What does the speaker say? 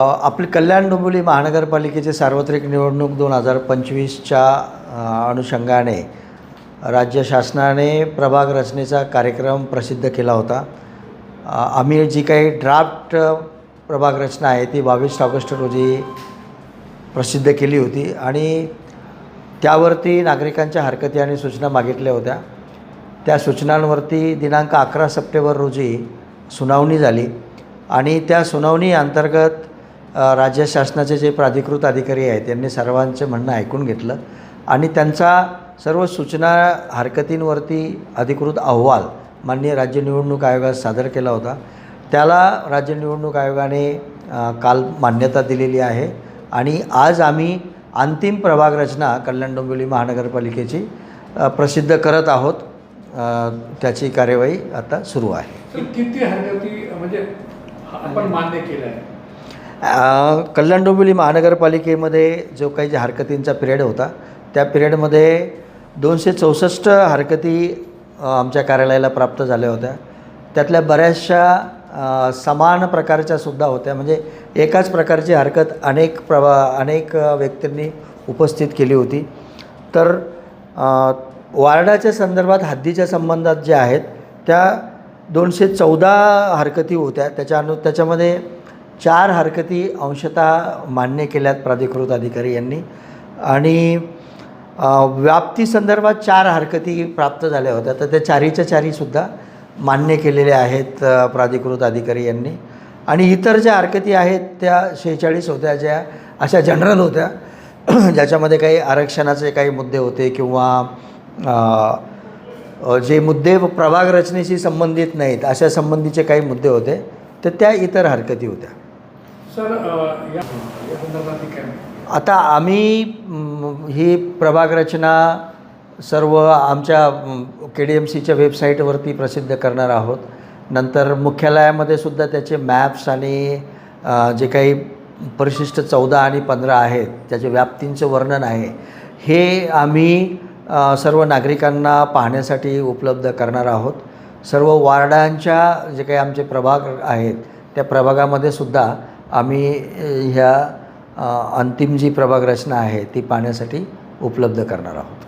आपली कल्याण डोंबिवली महानगरपालिकेची सार्वत्रिक निवडणूक दोन हजार पंचवीसच्या अनुषंगाने राज्य शासनाने प्रभाग रचनेचा कार्यक्रम प्रसिद्ध केला होता. आम्ही जी काही ड्राफ्ट प्रभाग रचना आहे ती बावीस ऑगस्ट रोजी प्रसिद्ध केली होती आणि त्यावरती नागरिकांच्या हरकती आणि सूचना मागितल्या होत्या. त्या सूचनांवरती दिनांक अकरा सप्टेंबर रोजी सुनावणी झाली आणि त्या सुनावणी अंतर्गत राज्य शासनाचे जे प्राधिकृत अधिकारी आहेत त्यांनी सर्वांचं म्हणणं ऐकून घेतलं. आणि त्यांचा सर्व सूचना हरकतींवरती अधिकृत अहवाल माननीय राज्य निवडणूक आयोगात सादर केला होता. त्याला राज्य निवडणूक आयोगाने काल मान्यता दिलेली आहे. आणि आज आम्ही अंतिम प्रभाग रचना कल्याण डोंबिवली महानगरपालिकेची प्रसिद्ध करत आहोत. त्याची कार्यवाही आता सुरू आहे. किती हरकती म्हणजे आपण मान्य केलं आहे कल्याण डोंबिवली महानगरपालिकेमध्ये जो काही जे हरकतींचा पिरियड होता त्या पिरियडमध्ये दोनशे चौसष्ट हरकती आमच्या कार्यालयाला प्राप्त झाल्या होत्या. त्यातल्या बऱ्याचशा समान प्रकारच्या सुद्धा होत्या. म्हणजे एकाच प्रकारची हरकत अनेक प्रवा अनेक व्यक्तींनी उपस्थित केली होती. तर वार्डाच्या संदर्भात हद्दीच्या संबंधात जे आहेत त्या दोनशे चौदा हरकती होत्या. त्याच्या अनु त्याच्यामध्ये चार हरकती अंशतः मान्य केल्यात प्राधिकृत अधिकारी यांनी. आणि व्याप्ती व्याप्तीसंदर्भात चार हरकती प्राप्त झाल्या होत्या. तर त्या चारीच्या चारीसुद्धा मान्य केलेल्या आहेत प्राधिकृत अधिकारी यांनी. आणि इतर ज्या हरकती आहेत त्या शेहेचाळीस होत्या ज्या अशा जनरल होत्या ज्याच्यामध्ये काही आरक्षणाचे काही मुद्दे होते किंवा जे मुद्दे प्रभाग रचनेशी संबंधित नाहीत अशा संबंधीचे काही मुद्दे होते तर त्या इतर हरकती होत्या. सर या संदर्भात आता आम्ही ही प्रभाग रचना सर्व आमच्या के डी एम सीच्या वेबसाईटवरती प्रसिद्ध करणार आहोत. नंतर मुख्यालयामध्ये सुद्धा त्याचे मॅप्स आणि जे काही परिशिष्ट चौदा आणि पंधरा आहेत त्याचे व्याप्तींचं वर्णन आहे हे आम्ही सर्व नागरिकांना पाहण्यासाठी उपलब्ध करणार आहोत. सर्व वार्डांच्या जे काही आमचे प्रभाग आहेत त्या प्रभागामध्ये सुद्धा आम्ही ह्या अंतिम जी प्रभाग रचना आहे ती पाहण्यासाठी उपलब्ध करणार आहोत.